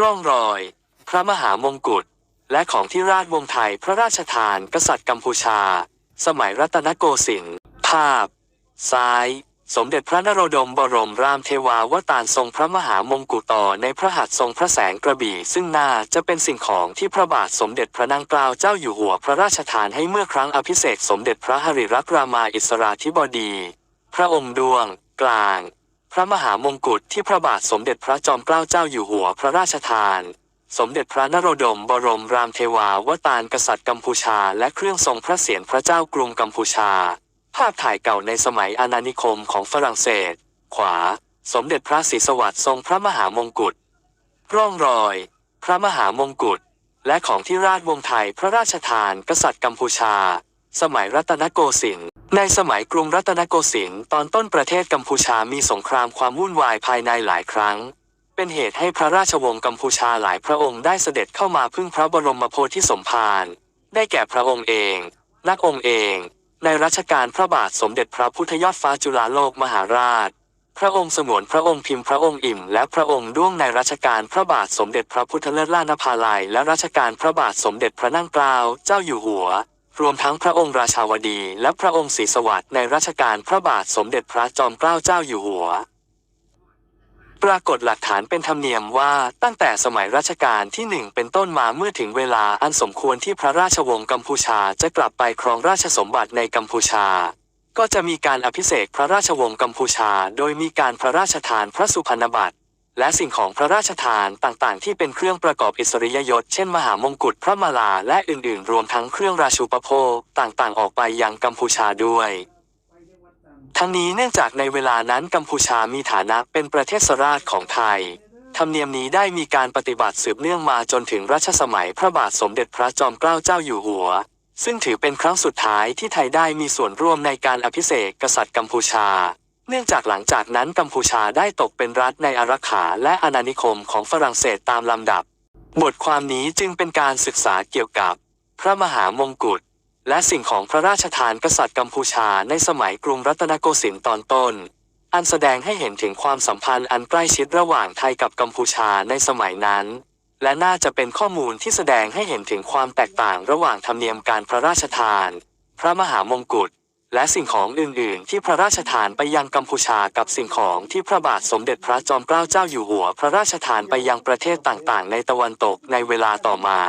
ร่องรอย พระมหามงกุฎและของที่ราชวงศ์ไทยพระราชทานกษัตริย์กัมพูชา สมัยรัตนโกสินทร์ภาพ ซ้าย สมเด็จพระนโรดมบรมรามเทวาวตารทรงพระมหามงกุฎต่อในพระหัตถ์ทรงพระแสงกระบี่ ซึ่งน่าจะเป็นสิ่งของที่พระบาทสมเด็จพระนางเกล้าเจ้าอยู่หัวพระราชทานให้เมื่อครั้งอภิเษกสมเด็จพระหริรักรามาอิสราธิบดี พระองค์ดวง กลาง พระมหามงกุฎที่พระบาทสมเด็จพระจอมเกล้าเจ้าอยู่หัวพระราชทาน สมเด็จพระนโรดมบรมรามเทวาวตารกษัตริย์กัมพูชา และเครื่องทรงพระเศียรพระเจ้ากรุงกัมพูชา ภาพถ่ายเก่าในสมัยอาณานิคมของฝรั่งเศส ขวา สมเด็จพระศรีสวัสดิ์ทรงพระมหามงกุฎร่องรอย พระมหามงกุฎและของที่ราชวงศ์ไทยพระราชทาน กษัตริย์กัมพูชา สมัยรัตนโกสินทร์ ในสมัยกรุงรัตนโกสินทร์ตอนต้นประเทศกัมพูชามีสงครามความวุ่นวายภายในหลายครั้ง เป็นเหตุให้พระราชวงศ์กัมพูชาหลายพระองค์ได้เสด็จเข้ามาพึ่งพระบรมโพธิสมภารได้แก่พระองค์เอง นักองค์เอง ในรัชกาลพระบาทสมเด็จพระพุทธยอดฟ้าจุฬาโลกมหาราช พระองค์สงวนพระองค์พิมพ์พระองค์อิ่ม และพระองค์ด้วงในรัชกาลพระบาทสมเด็จพระพุทธเลิศล่านภาลัย และรัชกาลพระบาทสมเด็จพระนั่งเกล้าเจ้าอยู่หัว รวมทั้งพระองค์ราชาวดี และพระองค์ศรีสวัสดิ์ในรัชกาลพระบาทสมเด็จพระจอมเกล้าเจ้าอยู่หัว ปรากฏหลักฐานเป็นธรรมเนียมว่าตั้งแต่สมัยรัชกาลที่หนึ่งเป็นต้นมาเมื่อถึงเวลาอันสมควรที่พระราชวงศ์กัมพูชาจะกลับไปครองราชสมบัติในกัมพูชา ก็จะมีการอภิเษกพระราชวงศ์กัมพูชา โดยมีการพระราชทานพระสุพรรณบัตร และสิ่งของพระราชทานต่างๆ ที่เป็นเครื่องประกอบอิสริยยศ เช่น มหามงกุฎพระมาลาและอื่นๆ รวมทั้งเครื่องราชูปโภคต่างๆ ออกไปยังกัมพูชาด้วย ทั้งนี้เนื่องจากในเวลานั้นกัมพูชามีฐานะเป็นประเทศสราชของไทยธรรมเนียมนี้ได้มีการปฏิบัติสืบเนื่องมาจนถึงรัชสมัยพระบาทสมเด็จพระจอมเกล้าเจ้าอยู่หัว ซึ่งถือเป็นครั้งสุดท้ายที่ไทยได้มีส่วนร่วมในการอภิเษกกษัตริย์กัมพูชา เนื่องจากหลังจากนั้นกัมพูชาได้ตกเป็นรัฐในอารักขาและอาณานิคมของฝรั่งเศสตามลำดับ บทความนี้จึงเป็นการศึกษาเกี่ยวกับ พระมหามงกุฎและสิ่งของพระราชทานกษัตริย์กัมพูชาในสมัยกรุงรัตนโกสินทร์ตอนต้น อันแสดงให้เห็นถึงความสัมพันธ์อันใกล้ชิดระหว่างไทยกับกัมพูชาในสมัยนั้น และน่าจะเป็นข้อมูลที่แสดงให้เห็นถึงความแตกต่างระหว่างธรรมเนียมการพระราชทาน พระมหามงกุฎ และสิ่งของอื่น ๆ ที่พระราชทานไปยังกัมพูชากับสิ่งของที่พระบาทสมเด็จพระจอมเกล้าเจ้าอยู่หัว พระราชทานไปยังประเทศต่าง ๆ ในตะวันตกในเวลาต่อมา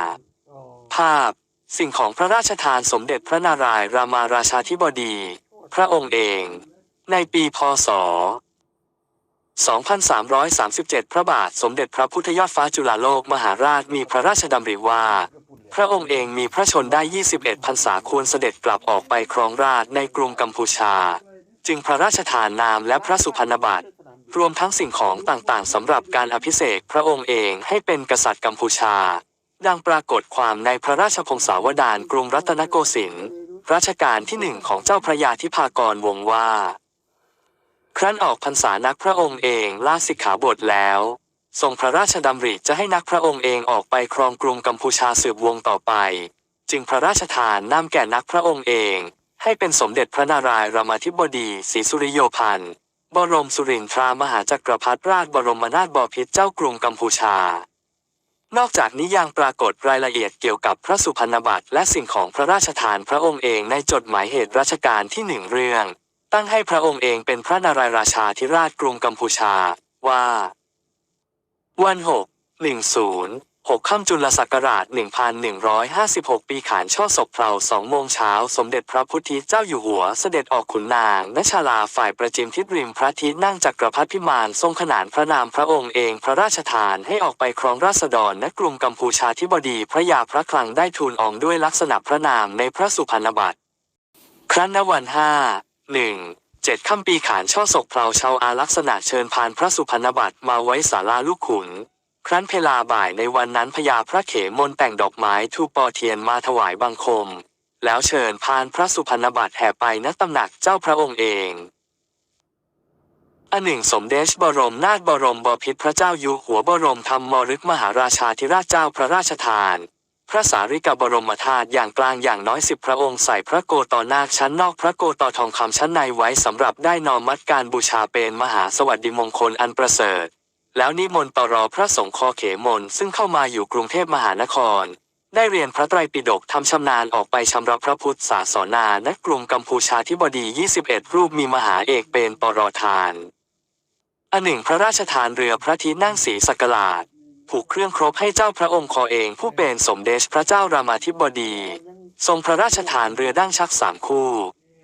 ภาพ สิ่งของพระราชทานสมเด็จพระนารายณ์รามาราชาธิบดี พระองค์เอง ในปีพศ 2337 พระบาทสมเด็จพระพุทธยอดฟ้าจุฬาโลกมหาราชมีพระราชดำริว่า พระองค์เองมีพระชนได้ 21 พรรษาควรเสด็จกลับออกไปครองราชในกรุงกัมพูชา จึงพระราชทานนามและพระสุพรรณบัตรรวมทั้งสิ่งของต่างๆสำหรับการอภิเษกพระองค์เองให้เป็นกษัตริย์กัมพูชา ดังปรากฏความในพระราชพงศาวดารกรุงรัตนโกสินทร์รัชกาลที่หนึ่งของเจ้าพระยาธิพากรวงว่า ครั้นออกพรรษานักพระองค์เองลาสิกขาบทแล้ว ทรงพระราชดำริจะให้นักพระองค์เองออกไปครองกรุงกัมพูชาสืบวงต่อไป จึงพระราชทานนามแก่นักพระองค์เอง ให้เป็นสมเด็จพระนารายณ์รามาธิบดีศรีสุริโยพันธ์บรมสุรินทรามหาจักรพรรดิราชบรมนาถบพิตรเจ้ากรุงกัมพูชา นอกจากนี้ยังปรากฏรายละเอียดเกี่ยวกับพระสุพรรณบัตรและสิ่งของพระราชทานพระองค์เองในจดหมายเหตุราชการที่หนึ่งเรื่อง ตั้งให้พระองค์เองเป็นพระนารายณ์ราชาธิราชกรุงกัมพูชา ว่า วันหกหนึ่งศูนย์หกค่ำจุลศักราช 1156 ปีขานช่อศพเพลาสองโมงเช้า สมเด็จพระพุทธเจ้าอยู่หัวเสด็จออกขุนนางณชาลาฝ่ายประจิมทิศริมพระทิศนั่งจักรพรรดิพิมานทรงขนานพระนามพระองค์เองพระราชทานให้ออกไปครองราษฎรณกรุงกัมพูชาธิบดีพระยาพระคลังได้ทูลอองด้วยลักษณะพระนามในพระสุพรรณบัตรครั้นวันห้าหนึ่ง เจ็ดค่ำปีขานช่อศกเพลาชาวอาลักษณะเชิญพานพระสุพรรณบัตรมาไว้ศาลาลูกขุน ครั้นเพลาบ่ายในวันนั้นพญาพระเขมนแต่งดอกไม้ทูปปอเทียนมาถวายบังคม แล้วเชิญพานพระสุพรรณบัตรแห่ไปณตำหนักเจ้าพระองค์เองอันหนึ่งสมเด็จบรมนาถบรมบพิตรพระเจ้าอยู่หัวบรมธรรมมฤกมหาราชาธิราชเจ้าพระราชทาน พระสารีกบรมธาตุอย่างกลางอย่างน้อยสิบพระองค์ใส่พระโกตอนาคชั้นนอกพระโกตอทองคำชั้นในไว้สำหรับได้นอมมัดการบูชาเป็นมหาสวัสดิมงคลอันประเสริฐ แล้วนิมนต์ปรอพระสงฆ์คอเขมนซึ่งเข้ามาอยู่กรุงเทพมหานคร ได้เรียนพระไตรปิฎกทำชำนาญออกไปชำระพระพุทธศาสนาณกรุงกัมพูชาธิบดี 21 รูปมีมหาเอกเป็นปรทานอันหนึ่งพระราชทานเรือพระที่นั่งสีสกลาด ผูกเครื่องครบให้เจ้าพระองค์คอเองผู้เป็นสมเด็จพระเจ้ารามาธิบดี ทรงพระราชทานเรือดั้งชักสามคู่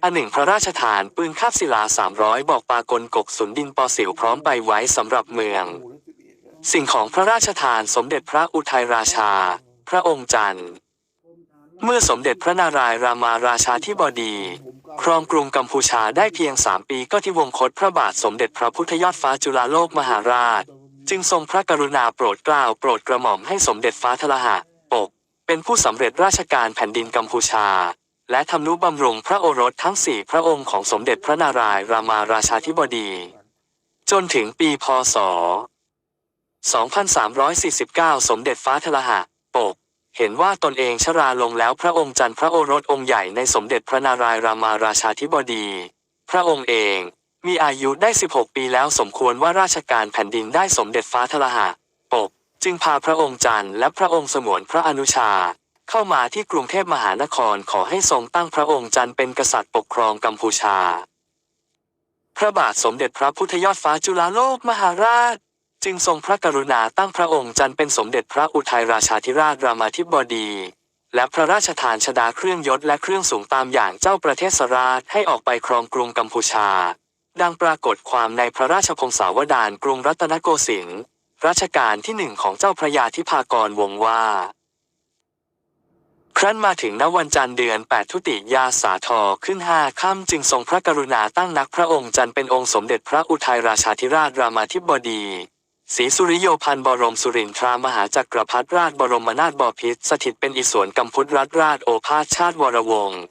อันหนึ่งพระราชทานปืนคาบศิลาสามร้อยบอกปากลกกสุนดินปอสิวพร้อมไปไว้สำหรับเมือง สิ่งของพระราชทานสมเด็จพระอุทัยราชา พระองค์จันทร์ เมื่อสมเด็จพระนารายณ์รามาราชาธิบดี ครองกรุงกัมพูชาได้เพียงสามปีก็ที่วงคตพระบาทสมเด็จพระพุทธยอดฟ้าจุฬาโลกมหาราช จึงทรงพระกรุณาโปรดเกล้าโปรดกระหม่อมให้สมเด็จฟ้าทลหะปก เป็นผู้สำเร็จราชการแผ่นดินกัมพูชา และทำนุบำรุงพระโอรสทั้งสี่พระองค์ของสมเด็จพระนารายณ์รามาราชาธิบดี จนถึงปีพศ 2349 สมเด็จฟ้าทลหะปก เห็นว่าตนเองชราลงแล้วพระองค์จันทร์พระโอรสองค์ใหญ่ในสมเด็จพระนารายณ์รามาราชาธิบดี พระองค์เอง มีอายุได้ 16 ปีแล้วสมควรว่าราชการแผ่นดินได้สมเด็จฟ้าทลหะปก จึงพาพระองค์จันทร์และพระองค์สมวนพระอนุชา เข้ามาที่กรุงเทพมหานครขอให้ทรงตั้งพระองค์จันทร์เป็นกษัตริย์ปกครองกัมพูชา พระบาทสมเด็จพระพุทธยอดฟ้าจุฬาโลกมหาราช จึงทรงพระกรุณาตั้งพระองค์จันทร์เป็นสมเด็จพระอุทัยราชาธิราชรามาธิบดีและพระราชทานชดาเครื่องยศและเครื่องสูงตามอย่างเจ้าประเทศสราชให้ออกไปครองกรุงกัมพูชา ดังปรากฏความในพระราชพงศาวดารกรุงรัตนโกสินทร์รัชกาลที่หนึ่งของเจ้าพระยาธิพากรวงว่า ครั้นมาถึงณวันจันทร์เดือนแปดทุติยาสาทอขึ้นห้าค่ำจึงทรงพระกรุณาตั้งนักพระองค์จันทร์เป็นองค์สมเด็จพระอุทัยราชาธิราชรามาธิบดีศรีสุริโยพันบรมสุรินทรามหาจักรพรรดิราชบรมนาถบพิตรสถิตเป็นอิศวรกัมพุทธรัฐราชโอภาสชาติวรวงศ์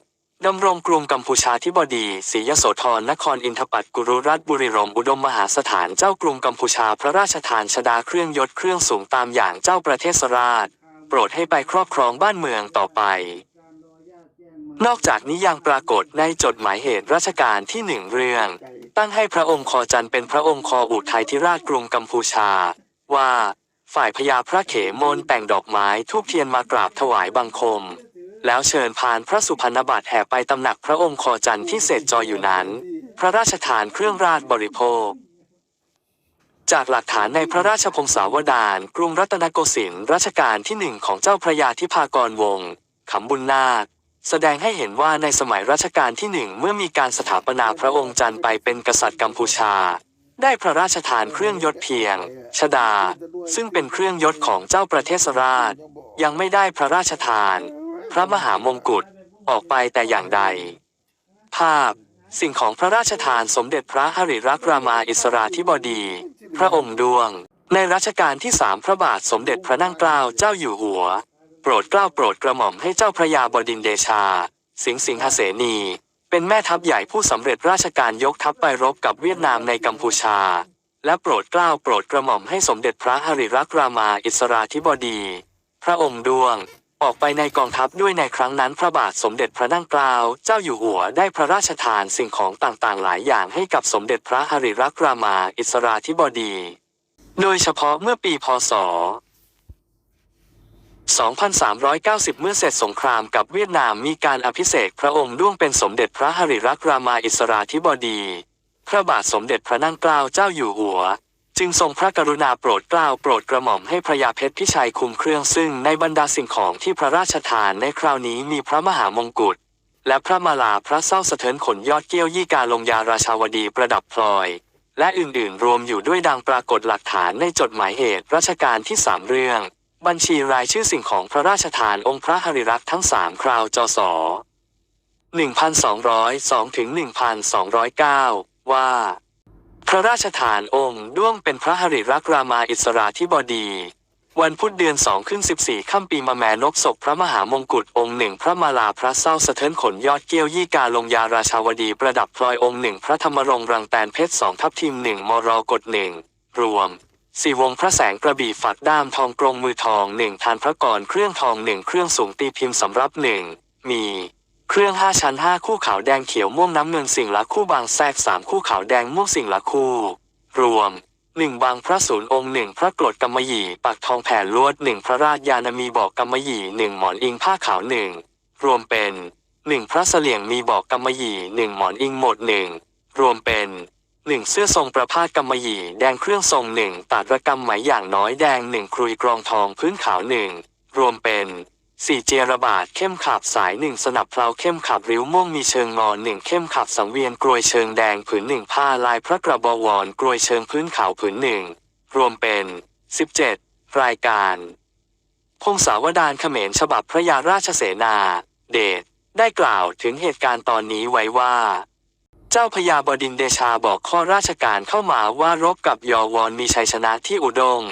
ดำรงกรุงกัมพูชาธิบดีศรียโสธรนครอินทปัตกุรุราชบุรีรมอุดมมหาสถานเจ้ากรุงกัมพูชาพระราชทานชดาเครื่องยศเครื่องสูงตามอย่างเจ้าประเทศสราช โปรดให้ไปครอบครองบ้านเมืองต่อไป นอกจากนี้ยังปรากฏในจดหมายเหตุราชการที่หนึ่งเรื่อง ตั้งให้พระองค์คอจันเป็นพระองค์คออุทัยธิราชกรุงกัมพูชา ว่า ฝ่ายพญาพระเขมนแต่งดอกไม้ทูบเทียนมากราบถวายบังคม แล้วเชิญพานพระสุพรรณบัตรแห่ไปตำหนักพระองค์คอจันทร์ที่เศษจอยอยู่นั้น พระราชทานเครื่องราชบริโภค จากหลักฐานในพระราชพงศาวดารกรุงรัตนโกสินทร์รัชกาลที่หนึ่งของเจ้าพระยาธิพากรวงศ์ขำบุญนาค แสดงให้เห็นว่าในสมัยรัชกาลที่หนึ่งเมื่อมีการสถาปนาพระองค์จันทร์ไปเป็นกษัตริย์กัมพูชา ได้พระราชทานเครื่องยศเพียง ชดา ซึ่งเป็นเครื่องยศของเจ้าประเทศราช ยังไม่ได้พระราชทาน ระมหามงกุฎออกไปแต่อย่างใด ภาพ สิ่งของพระราชทานสมเด็จพระหริรักรามาอิสราธิบดี พระองค์ดวง ในรัชกาลที่สามพระบาทสมเด็จพระนั่งเกล้าเจ้าอยู่หัว โปรดเกล้าโปรดกระหม่อมให้เจ้าพระยาบดินเดชา สิงห์สิงหเสนี เป็นแม่ทัพใหญ่ผู้สำเร็จราชการยกทัพไปรบกับเวียดนามในกัมพูชา และโปรดเกล้าโปรดกระหม่อมให้สมเด็จพระหริรักรามาอิสราธิบดี พระองค์ดวง ออกไปในกองทัพด้วยในครั้งนั้นพระบาทสมเด็จพระนั่งเกล้าเจ้าอยู่หัวได้พระราชทานสิ่งของต่างๆ หลายอย่างให้กับสมเด็จพระหริรักรามาอิสราธิบดี โดยเฉพาะเมื่อปีพศ 2390 เมื่อเสร็จสงครามกับเวียดนามมีการอภิเษกพระองค์ด้วงเป็นสมเด็จพระหริรักรามาอิสราธิบดี พระบาทสมเด็จพระนั่งเกล้าเจ้าอยู่หัว จึงทรงพระกรุณาโปรดเกล้าโปรดกระหม่อมให้พระยาเพชรพิชัยคุมเครื่องซึ่งในบรรดาสิ่งของที่พระราชทานในคราวนี้มีพระมหามงกุฎและพระมาลาพระเศร้าสะเทินขนยอดเกี้ยวยี่กาลงยาราชาวดีประดับพลอย และอื่นๆ รวมอยู่ด้วยดังปรากฏหลักฐานในจดหมายเหตุราชการที่สามเรื่อง บัญชีรายชื่อสิ่งของพระราชทานองค์พระหริรักษ์ทั้งสามคราวจศ1202ถึง1209 ว่า พระราชทานองค์ด้วงเป็นพระหริรักรามาอิสราธิบดี วันพุธเดือนสองขึ้นสิบสี่ค่ำปีมะแมนกศกพระมหามงกุฎองค์หนึ่งพระมาลาพระเศร้าสะเทินขนยอดเกี้ยวยี่กาลงยาราชาวดีประดับพลอยองค์หนึ่งพระธรรมรงรังแตนเพชรสองทับทิมหนึ่งมรกฎหนึ่งรวมสี่วงพระแสงกระบี่ฝักด้ามทองกรงมือทองหนึ่งทานพระกรเครื่องทองหนึ่งเครื่องสูงตีพิมพ์สำรับหนึ่งมี เครื่องห้าชั้นห้าคู่ขาวแดงเขียวม่วงน้ำเงินสิ่งละคู่บางแทรกสามคู่ขาวแดงม่วงสิ่งละคู่ รวมหนึ่งบางพระศูนย์องค์หนึ่งพระกรดกำมะหยี่ปักทองแผ่ลวดหนึ่งพระราชยานามีบอกกำมะหยี่หนึ่งหมอนอิงผ้าขาวหนึ่งรวมเป็นหนึ่งพระเสลียงมีบอกกำมะหยี่หนึ่งหมอนอิงหมดหนึ่งรวมเป็นหนึ่งเสื้อทรงประพาสกำมะหยี่แดงเครื่องทรงหนึ่งตัดระกำไหมอย่างน้อยแดงหนึ่งครุยกรองทองพื้นขาวหนึ่งรวมเป็น สี่เจยระบาดเข้มขับสายหนึ่งสนับเพลาเข้มขับริ้วม่วงมีเชิงงอนหนึ่งเข้มขับสังเวียนกรวยเชิงแดงผืนหนึ่งผ้าลายพระกระบวรกรวยเชิงพื้นขาวผืนหนึ่งรวมเป็น 17 รายการพงศาวดารเขมรฉบับพระยาราชเสนา เดชได้กล่าวถึงเหตุการณ์ตอนนี้ไว้ว่า เจ้าพญาบดินเดชาบอกข้อราชการเข้ามาว่ารบกับยอวอนมีชัยชนะที่อุดง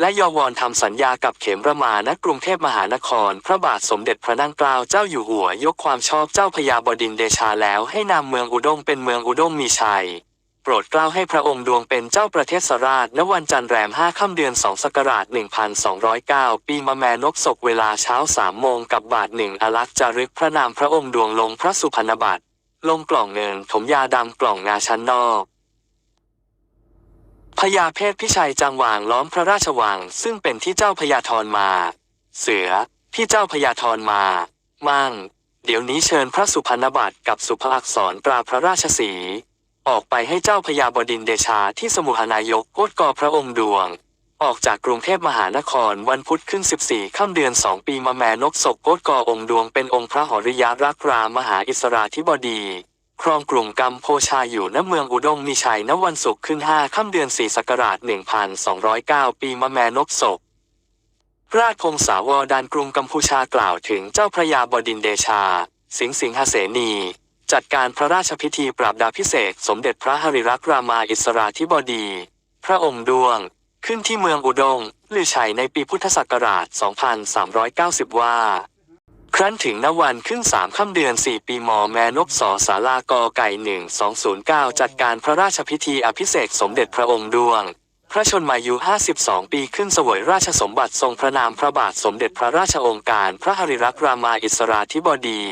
และยอวอนทำสัญญากับเขมระมาณกรุงเทพมหานคร พระบาทสมเด็จพระนั่งเกล้าเจ้าอยู่หัวยกความชอบเจ้าพญาบดินเดชาแล้วให้นามเมืองอุดงเป็นเมืองอุดงมีชัย โปรดเกล้าให้พระองค์ดวงเป็นเจ้าประเทศสราชณวันจันทร์แรมห้าค่ำเดือนสองศักราช 1209 ปีมะแมนกศกเวลาเช้าสามโมงกับบาทหนึ่งอลักษ์จารึกพระนามพระองค์ดวงลงพระสุพรรณบัตรลงกล่องเงินถมยาดำกล่องงาชั้นนอก พญาเพศพิชัยจังหวางล้อมพระราชวัง ซึ่งเป็นที่เจ้าพญาธรมา เสือ ที่เจ้าพญาธรมา มั่ง เดี๋ยวนี้เชิญพระสุพรรณบัตรกับสุภอักษรตราพระราชสี ออกไปให้เจ้าพญาบดินเดชาที่สมุหนายกโคตกอพระองค์ดวง ออกจากกรุงเทพมหานครวันพุธขึ้น 14ค่ำเดือน2ปีมะแมนกศกโกตกอองค์ดวงเป็นองค์พระหริยรักรามมหาอิสราธิบดี ครองกรุงกัมโพชาอยู่ณเมืองอุดงมีชัยณวันศุกร์ขึ้น 5 ค่ำเดือน 4 ศักราช 1209 ปีมะแมนกศก ราชพงศาวดารกรุงกัมพูชากล่าวถึงเจ้าพระยาบดินเดชา สิงห์สิงหเสนี จัดการพระราชพิธีปราบดาพิเศษ สมเด็จพระหริรักรามาอิสราธิบดี พระองค์ดวง ขึ้นที่เมืองอุดงลือชัยในปีพุทธศักราช 2390 ว่า ครั้นถึงนวันขึ้นสามค่ำเดือน4ปีมอแมนกสอสารากอไก่1209จัดการพระราชพิธีอภิเษกสมเด็จพระองค์ดวง พระชนมายุ 52 ปีขึ้นสวยราชสมบัติทรงพระนามพระบาทสมเด็จพระราชองค์การพระหริรักรามาอิสราธิบดี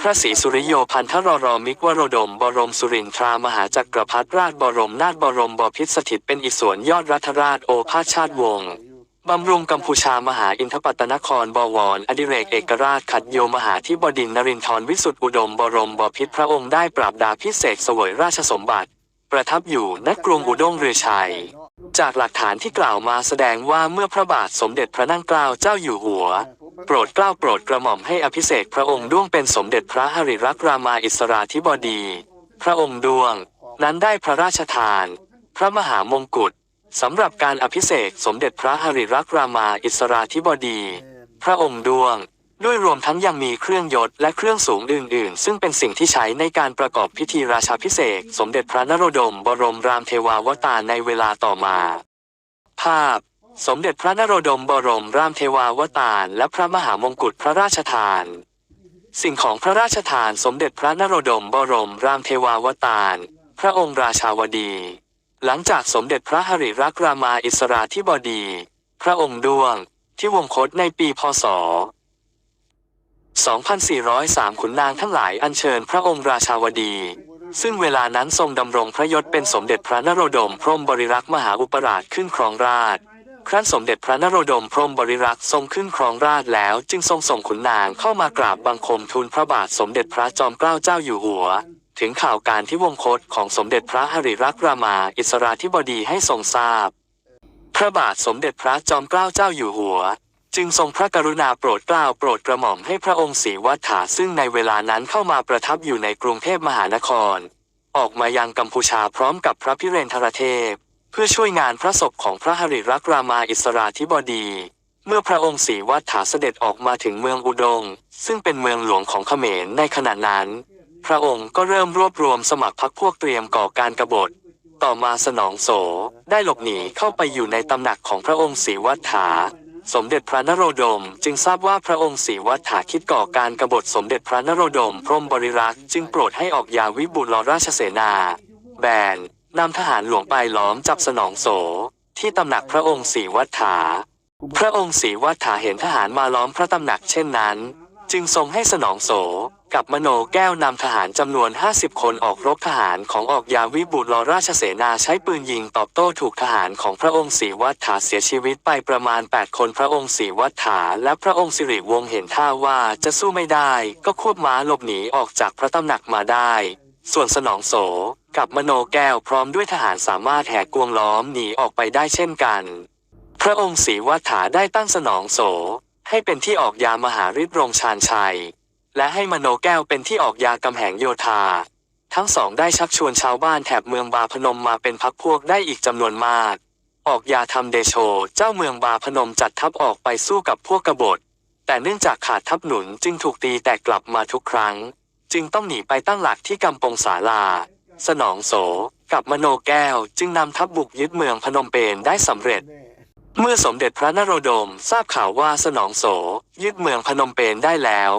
พระศรีสุริโยพันธรรมิกวโรดม บรมสุรินทรามหาจักรพรรดิราชบรมนาถบรมบพิตรสถิตเป็นอิศวรยอดรัฐราชโอภาสชาติวงศ์ บำรุงกัมพูชามหาอินทปัตนครบวร อดิเรกเอกราชขัดโยมหาธิบดินนรินทรวิสุทธิอุดมบรมบพิตรพระองค์ได้ปราบดาพิเศษสวยราชสมบัติ ประทับอยู่ณกรุงอุดงเรือชัย จากหลักฐานที่กล่าวมาแสดงว่าเมื่อพระบาทสมเด็จพระนั่งเกล้าเจ้าอยู่หัว โปรดเกล้าโปรดกระหม่อมให้อภิเษกพระองค์ด้วงเป็นสมเด็จพระหริรักรามาอิสราธิบดี พระองค์ด้วง นั้นได้พระราชทาน พระมหามงกุฎ สำหรับการอภิเษกสมเด็จพระหริรักรามาอิสราธิบดี พระองค์ดวง ด้วยรวมทั้งยังมีเครื่องยศและเครื่องสูงอื่น ๆ ซึ่งเป็นสิ่งที่ใช้ในการประกอบพิธีราชาพิเศษสมเด็จพระนโรดม บรมรามเทวาวตารในเวลาต่อมา ภาพ สมเด็จพระนโรดมบรมรามเทวาวตารและพระมหามงกุฎพระราชทาน สิ่งของพระราชทานสมเด็จพระนโรดมบรมรามเทวาวตารพระองค์ราชาวดี หลังจากสมเด็จพระหริรักรามาอิสราธิบดี พระองค์ดวงที่วงคตในปีพศ 2403 ขุนนางทั้งหลายอัญเชิญพระองค์ราชาวดี ซึ่งเวลานั้นทรงดำรงพระยศเป็นสมเด็จพระนโรดมพรมบริรักษ์มหาอุปราชขึ้นครองราชครั้นสมเด็จพระนโรดมพรมบริรักษ์ทรงขึ้นครองราชแล้วจึงทรงส่งขุนนางเข้ามากราบบังคมทูลพระบาทสมเด็จพระจอมเกล้าเจ้าอยู่หัว ถึงข่าวการที่วงคตของสมเด็จพระหริรักษ์รามาอิสราธิบดีให้ทรงทราบ พระบาทสมเด็จพระจอมเกล้าเจ้าอยู่หัว จึงทรงพระกรุณาโปรดเกล้าโปรดกระหม่อมให้พระองค์ศรีวัฏฐาซึ่งในเวลานั้นเข้ามาประทับอยู่ในกรุงเทพมหานคร ออกมายังกัมพูชาพร้อมกับพระพิเรนทรเทพ เพื่อช่วยงานพระศพของพระหริรักษ์รามาอิสราธิบดีเมื่อพระองค์ศรีวัฏฐาเสด็จออกมาถึงเมืองอุดง ซึ่งเป็นเมืองหลวงของเขมรในขณะนั้น พระองค์ก็เริ่มรวบรวมสมัครพรรคพวกเตรียมก่อการกบฏ ต่อมาสนองโสได้หลบหนีเข้าไปอยู่ในตำหนักของพระองค์ศรีวัฏฐา สมเด็จพระนโรดม จึงทราบว่าพระองค์ศรีวัฏฐาคิดก่อการกบฏสมเด็จพระนโรดม พรหมบริรักษ์จึงโปรดให้ออกยาวิบุลราชเสนา แบนนำทหารหลวงไปล้อมจับสนองโส ที่ตำหนักพระองค์ศรีวัฏฐา พระองค์ศรีวัฏฐาเห็นทหารมาล้อมพระตำหนักเช่นนั้น จึงทรงให้สนองโส กับมโนแก้วนำทหารจำนวน 50 คนออกรบทหารของออกยาวิบุตรรอราชเสนาใช้ปืนยิงตอบโต้ถูกทหารของพระองค์ศรีวัฏฐาเสียชีวิตไปประมาณ 8 คนพระองค์ศรีวัฏฐาและพระองค์สิริวงศ์เห็นท่าว่าจะสู้ไม่ได้ ก็ควบม้าหลบหนีออกจากพระตำหนักมาได้ ส่วนสนองโสกับมโนแก้วพร้อมด้วยทหารสามารถแหกกวงล้อมหนีออกไปได้เช่นกัน พระองค์ศรีวัฏฐาได้ตั้งสนองโส ให้เป็นที่ออกยามหาฤทธิ์รงชาญชัย และให้มโนแก้วเป็นที่ออกยากำแหงโยธา ทั้งสองได้ชักชวนชาวบ้านแถบเมืองบาพนมมาเป็นพักพวกได้อีกจำนวนมาก ออกยาทำเดโช เจ้าเมืองบาพนมจัดทัพออกไปสู้กับพวกกบฏ แต่เนื่องจากขาดทัพหนุนจึงถูกตีแตกกลับมาทุกครั้ง จึงต้องหนีไปตั้งหลักที่กำปงสาลา สนองโส กับมโนแก้วจึงนำทัพบุกยึดเมืองพนมเปญได้สำเร็จ เมื่อสมเด็จพระนโรดมทราบข่าวว่าสนองโสยึดเมืองพนมเปญได้แล้ว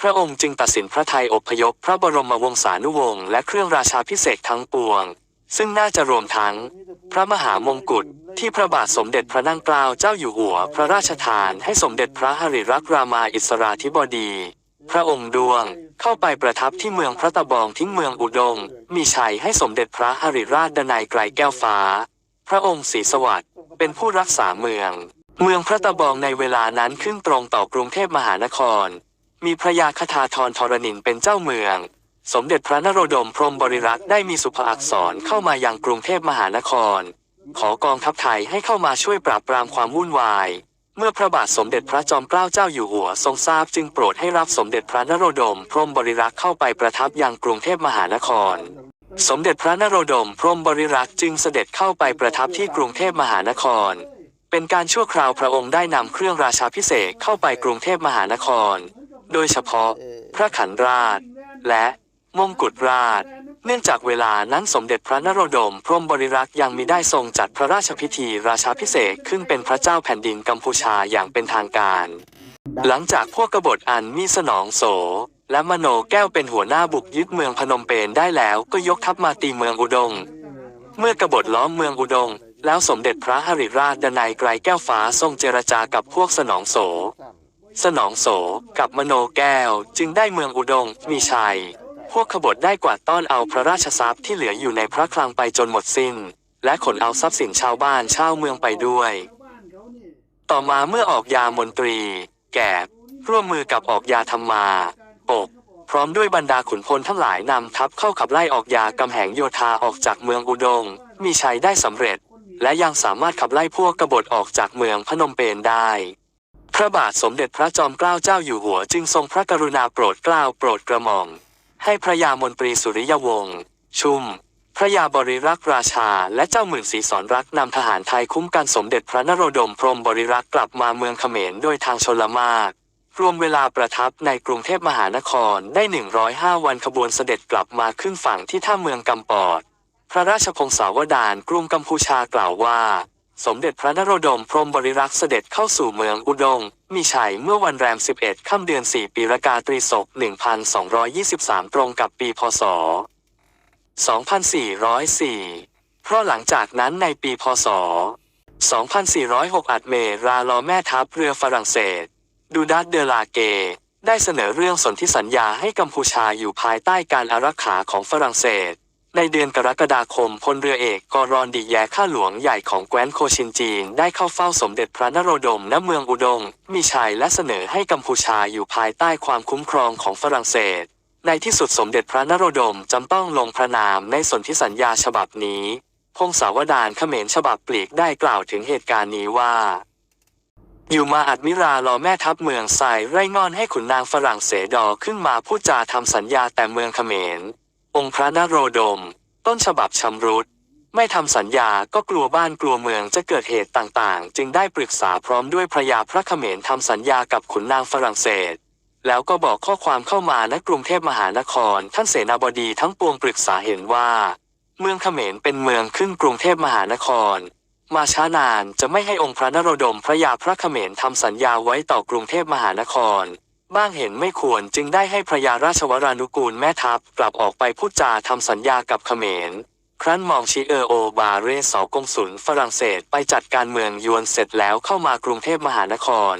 พระองค์จึงตัดสินพระไทยอพยพพระบรมวงศานุวงศ์และเครื่องราชาพิเศษทั้งปวง ซึ่งน่าจะรวมทั้ง พระมหามงกุฎที่พระบาทสมเด็จพระนั่งเกล้าเจ้าอยู่หัว พระราชทานให้สมเด็จพระหริรักรามาอิสราธิบดี พระองค์ดวงเข้าไปประทับที่เมืองพระตะบองทิ้งเมืองอุดงมีชัยให้สมเด็จพระหริราชดนัยไกรแก้วฟ้า พระองค์ศรีสวัสดิ์เป็นผู้รักษาเมือง เมืองพระตะบองในเวลานั้นขึ้นตรงต่อกรุงเทพมหานคร มีพระยาคทาธรทรณินเป็นเจ้าเมือง สมเด็จพระนโรดมพรมบริรักษ์ได้มีสุภาอักษรเข้ามายังกรุงเทพมหานคร ขอกองทัพไทยให้เข้ามาช่วยปราบปรามความวุ่นวาย เมื่อพระบาทสมเด็จพระจอมเกล้าเจ้าอยู่หัวทรงทราบจึงโปรดให้รับสมเด็จพระนโรดมพรมบริรักษ์เข้าไปประทับยังกรุงเทพมหานคร สมเด็จพระนโรดมพรมบริรักษ์จึงเสด็จเข้าไปประทับที่กรุงเทพมหานคร เป็นการชั่วคราวพระองค์ได้นำเครื่องราชาพิเศษเข้าไปกรุงเทพมหานคร โดยเฉพาะพระขันราช และมงกุฎราช เนื่องจากเวลานั้นสมเด็จพระนโรดม พรมบริรักษ์ยังมิได้ทรงจัดพระราชพิธีราชาพิเศษขึ้นเป็นพระเจ้าแผ่นดินกัมพูชาอย่างเป็นทางการ หลังจากพวกกบฏอันมีสนองโส และมโนแก้วเป็นหัวหน้าบุกยึดเมืองพนมเปญได้แล้วก็ยกทัพมาตีเมืองอุดง เมื่อกบฏล้อมเมืองอุดง แล้วสมเด็จพระหริราชดนัยไกรแก้วฟ้าทรงเจรจากับพวกสนองโส สนองโสกับมโนแก้วจึงได้เมืองอุดงมีชัย พวกขบฏได้กวาดต้อนเอาพระราชทรัพย์ที่เหลืออยู่ในพระคลังไปจนหมดสิ้น และขนเอาทรัพย์สินชาวบ้านชาวเมืองไปด้วย ต่อมาเมื่อออกยามนตรี แกบร่วมมือกับออกยาธรรมา ปกพร้อมด้วยบรรดาขุนพลทั้งหลายนำทัพเข้าขับไล่ออกยากำแหงโยธาออกจากเมืองอุดง มีชัยได้สำเร็จ และยังสามารถขับไล่พวกกบฏออกจากเมืองพนมเปญได้ พระบาทสมเด็จพระจอมเกล้าเจ้าอยู่หัวจึงทรงพระกรุณาโปรดเกล้าโปรดกระหม่อมให้พระยามนตรีสุริยวงศ์ชุม พระยาบริรักษ์ราชา และเจ้าหมื่นศรีสอนรักนำทหารไทยคุ้มกันสมเด็จพระนโรดมพรมบริรักษ์กลับมาเมืองเขมรโดยทางชลมาร รวมเวลาประทับในกรุงเทพมหานครได้ 105 วันขบวนเสด็จกลับมาขึ้นฝั่งที่ท่าเมืองกำปอด พระราชพงศาวดารกรุงกัมพูชากล่าวว่า สมเด็จพระนโรดมพรมบริรักษ์เสด็จเข้าสู่เมืองอุดง มีชัยเมื่อวันแรม 11 ค่ำเดือน 4 ปีรากาตรีศก 1223 ตรงกับปีพศ 2404 เพราะหลังจากนั้นในปีพศ 2406 อัดเมราลอแม่ทัพเรือฝรั่งเศส ดูดัตเดลาเก ได้เสนอเรื่องสนธิสัญญาให้กัมพูชาอยู่ภายใต้การอารักขาของฝรั่งเศส ในเดือนกรกฎาคมพลเรือเอกกอรอนดิแยข้าหลวงใหญ่ของแคว้นโคชินจีนได้เข้าเฝ้าสมเด็จพระนโรดมณเมืองอุดง มีชัยและเสนอให้กัมพูชาอยู่ภายใต้ความคุ้มครองของฝรั่งเศส ในที่สุดสมเด็จพระนโรดมจำต้องลงพระนามในสนธิสัญญาฉบับนี้พงศาวดารเขมรฉบับปลีกได้กล่าวถึงเหตุการณ์นี้ว่า อยู่มาอัดมิรารอแม่ทัพเมืองไซไร่งอนให้ขุนนางฝรั่งเศสดอขึ้นมาพูดจาทำสัญญาแต่เมืองเขมร องค์พระนโรดม ต้นฉบับชำรุด ไม่ทำสัญญาก็กลัวบ้านกลัวเมืองจะเกิดเหตุต่างๆ จึงได้ปรึกษาพร้อมด้วยพระยาพระเขมรทำสัญญากับขุนนางฝรั่งเศส แล้วก็บอกข้อความเข้ามาณกรุงเทพมหานคร ท่านเสนาบดีทั้งปวงปรึกษาเห็นว่า เมืองเขมรเป็นเมืองขึ้นกรุงเทพมหานคร มาช้านานจะไม่ให้องค์พระนโรดมพระยาพระเขมรทำสัญญาไว้ต่อกรุงเทพมหานคร บ้างเห็นไม่ควรจึงได้ให้พระยาราชวรานุกูลแม่ทัพกลับออกไปพูดจาทำสัญญากับเขมร ครั้นมองชิเออโอบาเรสอกงสุลฝรั่งเศสไปจัดการเมืองยวนเสร็จแล้วเข้ามากรุงเทพมหานคร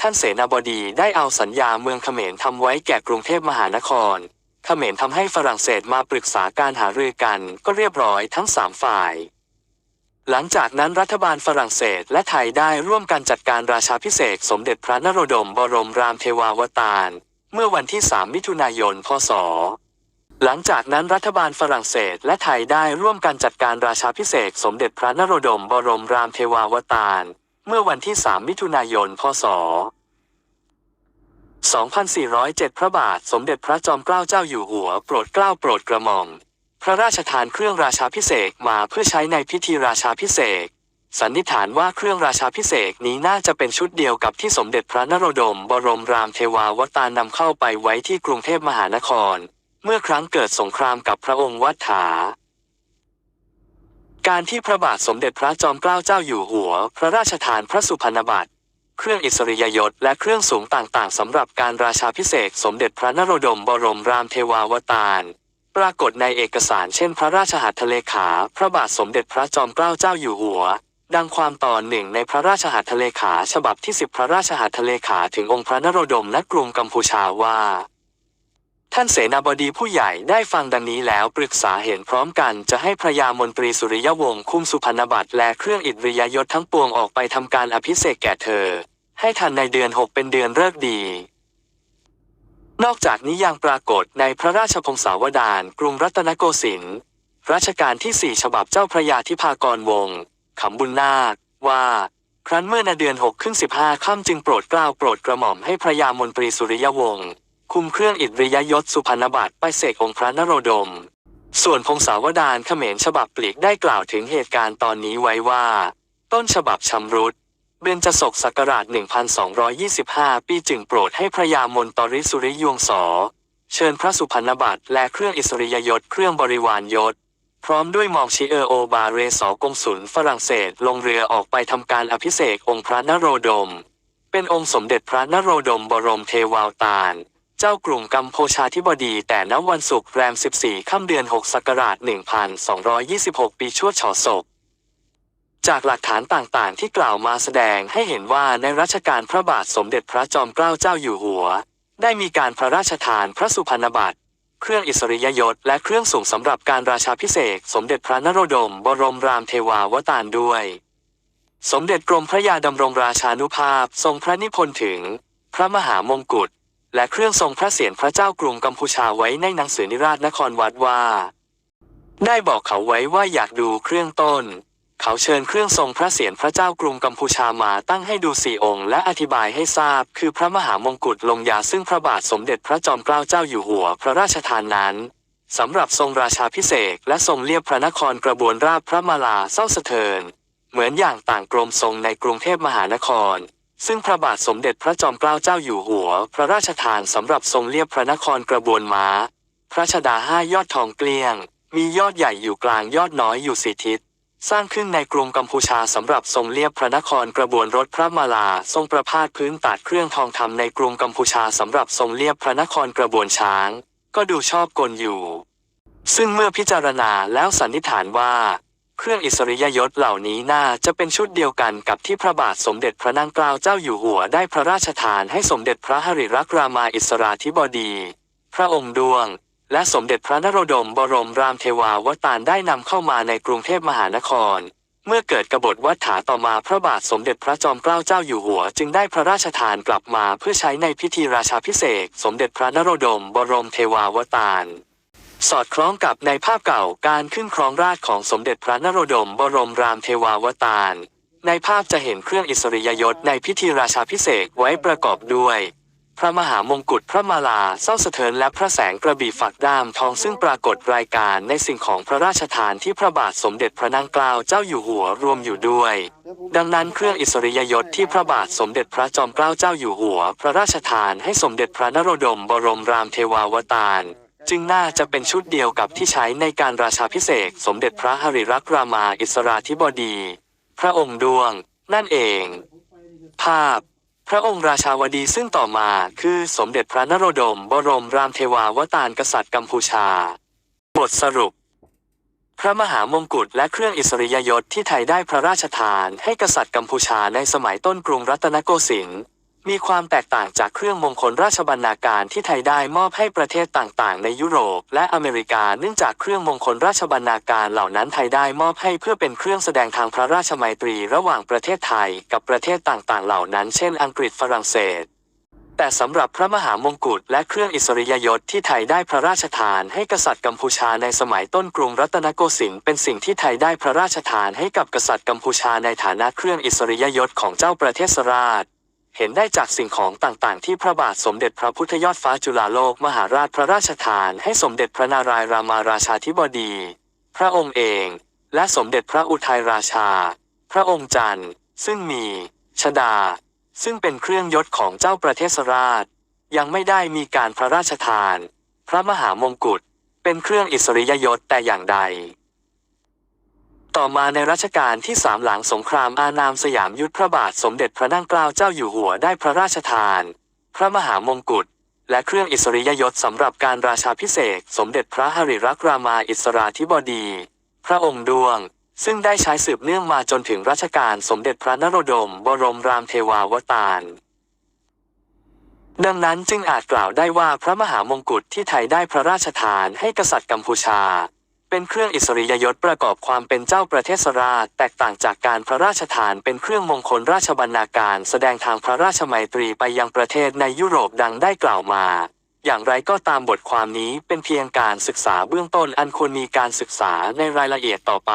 ท่านเสนาบดีได้เอาสัญญาเมืองเขมรทำไว้แก่กรุงเทพมหานคร เขมรทำให้ฝรั่งเศสมาปรึกษาการหารือกันก็เรียบร้อยทั้งสามฝ่าย หลังจากนั้นรัฐบาลฝรั่งเศสและไทยได้ร่วมกันจัดการราชาพิเศษสมเด็จพระนโรดมบรมรามเทวาวตาร เมื่อวันที่ 3 มิถุนายน พศ หลังจากนั้นรัฐบาลฝรั่งเศสและไทยได้ร่วมกันจัดการราชาพิเศษสมเด็จพระนโรดมบรมรามเทวาวตาร เมื่อวันที่ 3 มิถุนายน พศ 2407 พระบาทสมเด็จพระจอมเกล้าเจ้าอยู่หัวโปรดเกล้าโปรดกระหม่อม พระราชทานเครื่องราชาพิเศษมาเพื่อใช้ในพิธีราชาพิเศษสันนิษฐานว่าเครื่องราชาพิเศษนี้น่าจะเป็นชุดเดียวกับที่สมเด็จพระนโรดม บรมรามเทวาวตารนำเข้าไปไว้ที่กรุงเทพมหานคร เมื่อครั้งเกิดสงครามกับพระองค์วัฏฐา การที่พระบาทสมเด็จพระจอมเกล้าเจ้าอยู่หัว พระราชทานพระสุพรรณบัตร เครื่องอิสริยยศและเครื่องสูงต่างๆสำหรับการราชาพิเศษสมเด็จพระนโรดม บรมรามเทวาวตาร ปรากฏในเอกสารเช่นพระราชหัตถเลขา พระบาทสมเด็จพระจอมเกล้าเจ้าอยู่หัว ดังความตอนหนึ่งในพระราชหัตถเลขาฉบับที่สิบพระราชหัตถเลขาถึงองค์พระนโรดมณกรุงกัมพูชาว่า ท่านเสนาบดีผู้ใหญ่ได้ฟังดังนี้แล้วปรึกษาเห็นพร้อมกันจะให้พระยามนตรีสุริยวงศ์คุมสุพรรณบัตรและเครื่องอิริยยศทั้งปวงออกไปทำการอภิเษกแก่เธอ ให้ทันในเดือนหกเป็นเดือนเลิกดี นอกจากนี้ยังปรากฏในพระราชพงศาวดารกรุงรัตนโกสินทร์รัชกาลที่สี่ฉบับเจ้าพระยาธิพากรวงศ์ขำบุญนาค ว่า ครั้นเมื่อในเดือนหกขึ้นสิบห้าค่ำจึงโปรดเกล้าโปรดกระหม่อมให้พระยามนตรีสุริยวงศ์คุมเครื่องอิริยยศสุพรรณบัตรไปเสกองค์พระนโรดม ส่วนพงศาวดารเขมรฉบับปลีกได้กล่าวถึงเหตุการณ์ตอนนี้ไว้ว่า ต้นฉบับชำรุด เบญจศกศักราช 1225 ปีจึงโปรดให้พระยามนตริสุริยวงศอเชิญพระสุพรรณบัตรและเครื่องอิสริยยศเครื่องบริวารยศ พร้อมด้วยมองชิเออโอบาเรสอกงสุลฝรั่งเศสลงเรือออกไปทำการอภิเษกองค์พระนโรดม เป็นองค์สมเด็จพระนโรดมบรมเทวาวตารเจ้ากรุงกัมโพชาธิบดีแต่ณวันศุกร์แรม 14 ค่ำเดือน 6 ศักราช 1226 ปีชั่วฉอศก จากหลักฐานต่างๆ ที่กล่าวมาแสดงให้เห็นว่าในรัชกาลพระบาทสมเด็จพระจอมเกล้าเจ้าอยู่หัว ได้มีการพระราชทานพระสุพรรณบัตร เครื่องอิสริยยศและเครื่องสูงสำหรับการราชาพิเศษ สมเด็จพระนโรดม บรมรามเทวาวตารด้วย สมเด็จกรมพระยาดำรงราชานุภาพทรงพระนิพนธ์ถึง พระมหามงกุฎและเครื่องทรงพระเศียรพระเจ้ากรุงกัมพูชาไว้ในหนังสือนิราชนครวัดว่า ได้บอกเขาไว้ว่าอยากดูเครื่องต้น เขาเชิญเครื่องทรงพระเศียรพระเจ้ากรุงกัมพูชามาตั้งให้ดูสี่องค์ และอธิบายให้ทราบ คือพระมหามงกุฎลงยาซึ่งพระบาทสมเด็จพระจอมเกล้าเจ้าอยู่หัวพระราชทานนั้นสำหรับทรงราชาพิเศษและทรงเลียบพระนครกระบวนราบพระมาลาเศร้าสะเทิน เหมือนอย่างต่างกรมทรงในกรุงเทพมหานคร ซึ่งพระบาทสมเด็จพระจอมเกล้าเจ้าอยู่หัว พระราชทานสำหรับทรงเลียบพระนครกระบวนม้า พระชดาห้ายอดทองเกลี้ยง มียอดใหญ่อยู่กลางยอดน้อยอยู่สี่ทิศ สร้างขึ้นในกรุงกัมพูชาสำหรับทรงเลียบพระนครกระบวนรถพระมาลา ทรงประพาสพื้นตัดเครื่องทองทำในกรุงกัมพูชาสำหรับทรงเลียบพระนครกระบวนช้าง ก็ดูชอบกลอยู่ ซึ่งเมื่อพิจารณาแล้วสันนิษฐานว่า เครื่องอิสริยยศเหล่านี้น่าจะเป็นชุดเดียวกันกับที่พระบาทสมเด็จพระนางเกล้าเจ้าอยู่หัวได้พระราชทานให้สมเด็จพระหริรักรามาอิสราธิบดี พระองค์ดวง และสมเด็จพระนโรดมบรมรามเทวาวตารได้นำเข้ามาในกรุงเทพมหานคร เมื่อเกิดกบฏวัฏฐาต่อมาพระบาทสมเด็จพระจอมเกล้าเจ้าอยู่หัว จึงได้พระราชทานกลับมาเพื่อใช้ในพิธีราชาพิเศษ สมเด็จพระนโรดมบรมเทวาวตารสอดคล้องกับในภาพเก่าการขึ้นครองราชของสมเด็จพระนโรดมบรมรามเทวาวตารในภาพจะเห็นเครื่องอิสริยยศในพิธีราชาพิเศษไว้ประกอบด้วย พระมหามงกุฎพระมาลาเศร้าสะเทินและพระแสงกระบี่ฝักด้ามทองซึ่งปรากฏรายการในสิ่งของพระราชทานที่พระบาทสมเด็จพระนางเกล้าเจ้าอยู่หัวรวมอยู่ด้วย ดังนั้นเครื่องอิสริยยศที่พระบาทสมเด็จพระจอมเกล้าเจ้าอยู่หัว พระราชทานให้สมเด็จพระนโรดมบรมรามเทวาวตารจึงน่าจะเป็นชุดเดียวกับที่ใช้ในการราชาพิเศษสมเด็จพระหริรักรามาอิสราธิบดี พระองค์ดวง นั่นเอง ภาพ พระองค์ราชาวดีซึ่งต่อมาคือสมเด็จพระนโรดม บรมรามเทวาวตารกษัตริย์กัมพูชา บทสรุป พระมหามงกุฎและเครื่องอิสริยยศที่ไทยได้พระราชทานให้กษัตริย์กัมพูชาในสมัยต้นกรุงรัตนโกสินทร์ มีความแตกต่างจากเครื่องมงคลราชบรรณาการที่ไทยได้มอบให้ประเทศต่างๆ ในยุโรป และอเมริกา เนื่องจากเครื่องมงคลราชบรรณาการเหล่านั้นไทยได้มอบให้เพื่อเป็นเครื่องแสดงทางพระราชมัยตรีระหว่างประเทศไทยกับประเทศต่างๆ เหล่านั้น เช่น อังกฤษฝรั่งเศส แต่สำหรับพระมหามงกุฎและเครื่องอิสริยยศที่ไทยได้พระราชทานให้กษัตริย์กัมพูชาในสมัยต้นกรุงรัตนโกสินทร์เป็นสิ่งที่ไทยได้พระราชทานให้กับกษัตริย์กัมพูชาในฐานะเครื่องอิสริยยศของเจ้าประเทศสราช เห็นได้จากสิ่งของต่างๆ ที่พระบาทสมเด็จพระพุทธยอดฟ้าจุฬาโลกมหาราชพระราชทาน ให้สมเด็จพระนารายณ์รามาราชาธิบดี พระองค์เอง และสมเด็จพระอุทัยราชา พระองค์จันทร์ ซึ่งมีชดา ซึ่งเป็นเครื่องยศของเจ้าประเทศสราช ยังไม่ได้มีการพระราชทาน พระมหามงกุฎเป็นเครื่องอิสริยยศแต่อย่างใด ต่อมาในรัชกาลที่สามหลังสงครามอานามสยามยุทธพระบาทสมเด็จพระนั่งเกล้าเจ้าอยู่หัวได้พระราชทาน พระมหามงกุฎและเครื่องอิสริยยศสำหรับการราชาพิเศษ สมเด็จพระหริรักรามาอิสราธิบดี พระองค์ดวง ซึ่งได้ใช้สืบเนื่องมาจนถึงรัชกาลสมเด็จพระนโรดม บรมรามเทวาวตารดังนั้นจึงอาจกล่าวได้ว่าพระมหามงกุฎที่ไทยได้พระราชทานให้กษัตริย์กัมพูชา เป็นเครื่องอิสริยยศประกอบความเป็นเจ้าประเทศสราชแตกต่างจากการพระราชทานเป็นเครื่องมงคลราชบรรณาการ แสดงทางพระราชมัยตรีไปยังประเทศในยุโรปดังได้กล่าวมา อย่างไรก็ตามบทความนี้เป็นเพียงการศึกษาเบื้องต้นอันควรมีการศึกษาในรายละเอียดต่อไป